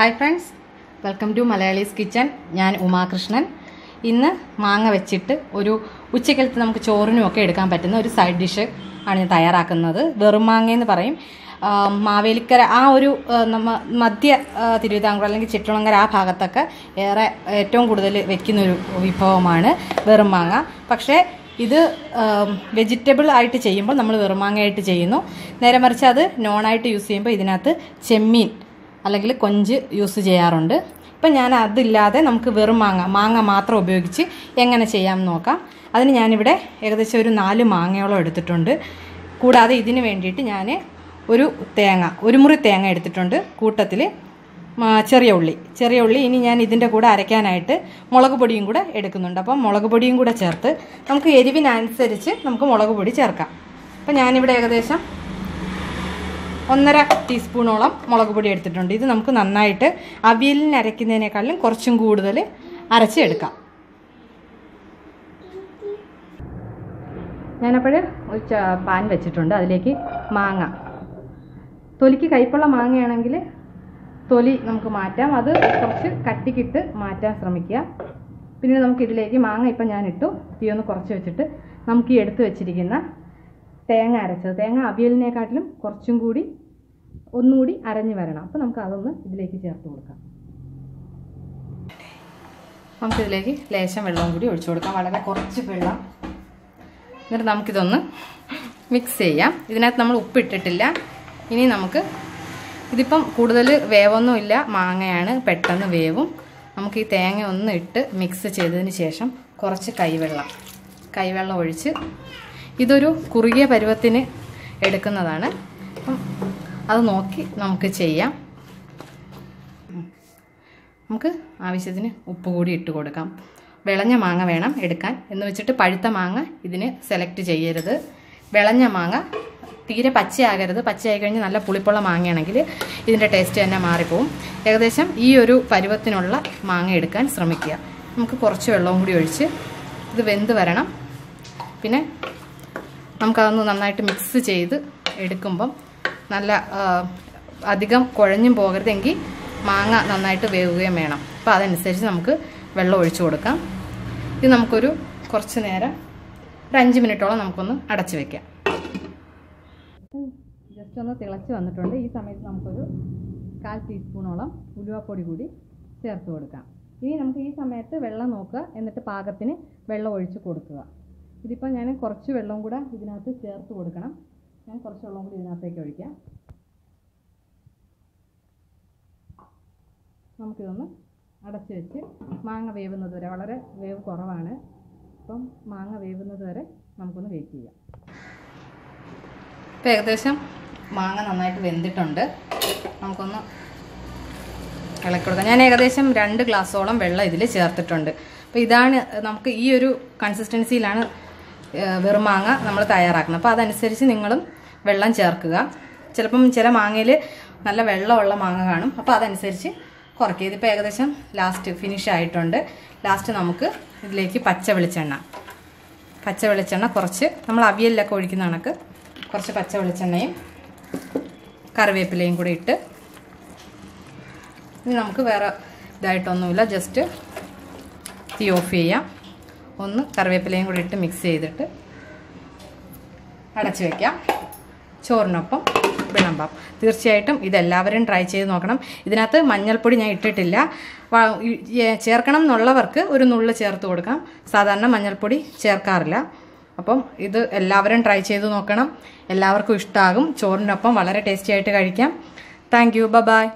Hi friends welcome to Malayalees kitchen ഞാൻ ഉമാകൃഷ്ണൻ. ഇന്ന് മാങ്ങ വെച്ചിട്ട് ഒരു ഉച്ചക്കലത്ത് നമുക്ക് ചോറിനും ഒക്കെ എടുക്കാൻ പറ്റുന്ന ഒരു സൈഡ് ഡിഷ് ആണ് ഞാൻ തയ്യാറാക്കുന്നത്. വെറും മാങ്ങ എന്ന് പറയും മാവേലിക്കര ആ ഒരു നമ്മ മധ്യ തിരുവിതാംകൂർ അല്ലെങ്കിൽ ചിറ്റുളങ്കര ആ ഭാഗത്തൊക്കെ ഏറെ ഏറ്റവും കൂടുതൽ വെക്കുന്നൊരു വിഭവമാണ് വെറും മാങ്ങ. പക്ഷേ ഇത് വെജിറ്റബിൾ ആയിട്ട് ചെയ്യുമ്പോൾ നമ്മൾ വെറുമാങ്ങയായിട്ട് ചെയ്യുന്നു. നേരെ മറിച്ച് അത് നോണായിട്ട് യൂസ് ചെയ്യുമ്പോൾ ഇതിനകത്ത് ചെമ്മീൻ അല്ലെങ്കിൽ കൊഞ്ച് യൂസ് ചെയ്യാറുണ്ട്. ഇപ്പം ഞാൻ അതില്ലാതെ നമുക്ക് വെറും മാങ്ങ മാങ്ങ മാത്രം ഉപയോഗിച്ച് എങ്ങനെ ചെയ്യാമെന്ന് നോക്കാം. അതിന് ഞാനിവിടെ ഏകദേശം ഒരു നാല് മാങ്ങയോളം എടുത്തിട്ടുണ്ട്. കൂടാതെ ഇതിന് വേണ്ടിയിട്ട് ഞാൻ ഒരു തേങ്ങ ഒരു മുറി തേങ്ങ എടുത്തിട്ടുണ്ട് കൂട്ടത്തിൽ ചെറിയ ഉള്ളി ചെറിയ ഉള്ളി ഇനി ഞാൻ ഇതിന്റെ കൂടെ അരയ്ക്കാനായിട്ട് മുളക് പൊടിയും കൂടെ എടുക്കുന്നുണ്ട്. അപ്പം മുളക് പൊടിയും കൂടെ ചേർത്ത് നമുക്ക് എരിവിനനുസരിച്ച് നമുക്ക് മുളക് പൊടി ചേർക്കാം. അപ്പം ഞാനിവിടെ ഏകദേശം ഒന്നര ടീസ്പൂണോളം മുളക് പൊടി എടുത്തിട്ടുണ്ട്. ഇത് നമുക്ക് നന്നായിട്ട് അവിയലിന് അരയ്ക്കുന്നതിനേക്കാളും കുറച്ചും കൂടുതൽ അരച്ചെടുക്കാം ഞാനപ്പോൾ ഒരു പാൻ വെച്ചിട്ടുണ്ട്. അതിലേക്ക് മാങ്ങ. തൊലിക്ക് കയ്പുള്ള മാങ്ങയാണെങ്കിൽ തൊലി നമുക്ക് മാറ്റാം. അത് കുറച്ച് കട്ടിക്കിട്ട് മാറ്റാൻ ശ്രമിക്കുക. പിന്നെ നമുക്ക് ഇതിലേക്ക് മാങ്ങ ഇപ്പം ഞാൻ ഇട്ടു തീ ഒന്ന് കുറച്ച് വെച്ചിട്ട് നമുക്ക് ഈ എടുത്ത് വെച്ചിരിക്കുന്ന തേങ്ങ അരച്ചത്. തേങ്ങ അവിയലിനെക്കാട്ടിലും കുറച്ചും കൂടി ഒന്നുകൂടി അരഞ്ഞു വരണം. അപ്പോൾ നമുക്ക് അതൊന്ന് ഇതിലേക്ക് ചേർത്ത് കൊടുക്കാം. നമുക്കിതിലേക്ക് ലേശം വെള്ളവും കൂടി ഒഴിച്ചു കൊടുക്കാം. വളരെ കുറച്ച് വെള്ളം. എന്നിട്ട് നമുക്കിതൊന്ന് മിക്സ് ചെയ്യാം. ഇതിനകത്ത് നമ്മൾ ഉപ്പിട്ടിട്ടില്ല. ഇനി നമുക്ക് ഇതിപ്പം കൂടുതൽ വേവൊന്നുമില്ല. മാങ്ങയാണ് പെട്ടെന്ന് വേവും. നമുക്ക് ഈ തേങ്ങ ഒന്ന് ഇട്ട് മിക്സ് ചെയ്തതിന് ശേഷം കുറച്ച് കൈവെള്ളം. കൈവെള്ളം ഒഴിച്ച് ഇതൊരു കുറുകിയ പരുവത്തിന് എടുക്കുന്നതാണ്. അത് നോക്കി നമുക്ക് ചെയ്യാം. നമുക്ക് ആവശ്യത്തിന് ഉപ്പ് കൂടി ഇട്ട് കൊടുക്കാം. വിളഞ്ഞ മാങ്ങ വേണം എടുക്കാൻ എന്ന് വെച്ചിട്ട് പഴുത്ത മാങ്ങ ഇതിന് സെലക്ട് ചെയ്യരുത്. വിളഞ്ഞ മാങ്ങ തീരെ പച്ചയാകരുത്. പച്ചയായി കഴിഞ്ഞ് നല്ല പുളിപ്പുള്ള മാങ്ങയാണെങ്കിൽ ഇതിന്റെ ടേസ്റ്റ് തന്നെ മാറിപ്പോവും. ഏകദേശം ഈ ഒരു പരുവത്തിനുള്ള മാങ്ങ എടുക്കാൻ ശ്രമിക്കുക. നമുക്ക് കുറച്ച് വെള്ളവും കൂടി ഒഴിച്ച് ഇത് വെന്ത് വരണം. പിന്നെ നമുക്കതൊന്ന് നന്നായിട്ട് മിക്സ് ചെയ്ത് എടുക്കുമ്പം നല്ല അധികം കുഴഞ്ഞും പോകരുതെങ്കിൽ മാങ്ങ നന്നായിട്ട് വേവുകയും വേണം. അപ്പോൾ അതനുസരിച്ച് നമുക്ക് വെള്ളം ഒഴിച്ചു കൊടുക്കാം. ഇത് നമുക്കൊരു കുറച്ച് നേരം ഒരു അഞ്ച് മിനിറ്റോളം നമുക്കൊന്ന് അടച്ചു വെക്കാം. ജസ്റ്റ് ഒന്ന് തിളച്ച് വന്നിട്ടുണ്ട്. ഈ സമയത്ത് നമുക്കൊരു കാൽ ടീസ്പൂണോളം ഉലുവപ്പൊടി കൂടി ചേർത്ത് കൊടുക്കാം. ഇനി നമുക്ക് ഈ സമയത്ത് വെള്ളം നോക്കുക. എന്നിട്ട് പാകത്തിന് വെള്ളം ഒഴിച്ച് കൊടുക്കുക. ഇതിപ്പോൾ ഞാൻ കുറച്ച് വെള്ളം കൂടെ ഇതിനകത്ത് ചേർത്ത് കൊടുക്കണം. ഞാൻ കുറച്ച് വെള്ളം കൂടി ഇതിനകത്തേക്ക് ഒഴിക്കാം. നമുക്കിതൊന്ന് അടച്ച് വെച്ച് മാങ്ങ വേവുന്നത് വരെ വളരെ വേവ് കുറവാണ്. അപ്പം മാങ്ങ വേവുന്നത് വരെ നമുക്കൊന്ന് വെയിറ്റ് ചെയ്യാം. ഇപ്പം ഏകദേശം മാങ്ങ നന്നായിട്ട് വെന്തിട്ടുണ്ട്. നമുക്കൊന്ന് ഇളക്കി കൊടുക്കാം. ഞാൻ ഏകദേശം രണ്ട് ഗ്ലാസ്സോളം വെള്ളം ഇതിൽ ചേർത്തിട്ടുണ്ട്. അപ്പോൾ ഇതാണ് നമുക്ക് ഈ ഒരു കൺസിസ്റ്റൻസിയിലാണ് വെറും മാങ്ങ നമ്മൾ തയ്യാറാക്കണം. അപ്പോൾ അതനുസരിച്ച് നിങ്ങളും വെള്ളം ചേർക്കുക. ചിലപ്പം ചില മാങ്ങയിൽ നല്ല വെള്ളമുള്ള മാങ്ങ കാണും. അപ്പോൾ അതനുസരിച്ച് കുറയ്ക്കുക. ഇതിപ്പോൾ ഏകദേശം ലാസ്റ്റ് ഫിനിഷ് ആയിട്ടുണ്ട്. ലാസ്റ്റ് നമുക്ക് ഇതിലേക്ക് പച്ച വെളിച്ചെണ്ണ. പച്ച വെളിച്ചെണ്ണ കുറച്ച് നമ്മൾ അവിയലിലൊക്കെ ഒഴിക്കുന്ന കണക്ക്. കുറച്ച് പച്ച വെളിച്ചെണ്ണയും കറിവേപ്പിലയും കൂടി ഇട്ട് ഇനി നമുക്ക് വേറെ ഇതായിട്ടൊന്നുമില്ല. ജസ്റ്റ് തീ ഓഫ് ചെയ്യാം. ഒന്ന് കറിവേപ്പിലയും കൂടി ഇട്ട് മിക്സ് ചെയ്തിട്ട് അടച്ചു വയ്ക്കാം ചോറിനൊപ്പം വിളമ്പാം തീർച്ചയായിട്ടും ഇതെല്ലാവരും ട്രൈ ചെയ്ത് നോക്കണം. ഇതിനകത്ത് മഞ്ഞൾപ്പൊടി ഞാൻ ഇട്ടിട്ടില്ല. ചേർക്കണം എന്നുള്ളവർക്ക് ഒരു നുള്ള് ചേർത്ത് കൊടുക്കാം. സാധാരണ മഞ്ഞൾപ്പൊടി ചേർക്കാറില്ല. അപ്പം ഇത് എല്ലാവരും ട്രൈ ചെയ്ത് നോക്കണം. എല്ലാവർക്കും ഇഷ്ടമാകും ചോറിനൊപ്പം വളരെ ടേസ്റ്റി ആയിട്ട് കഴിക്കാം. Thank you by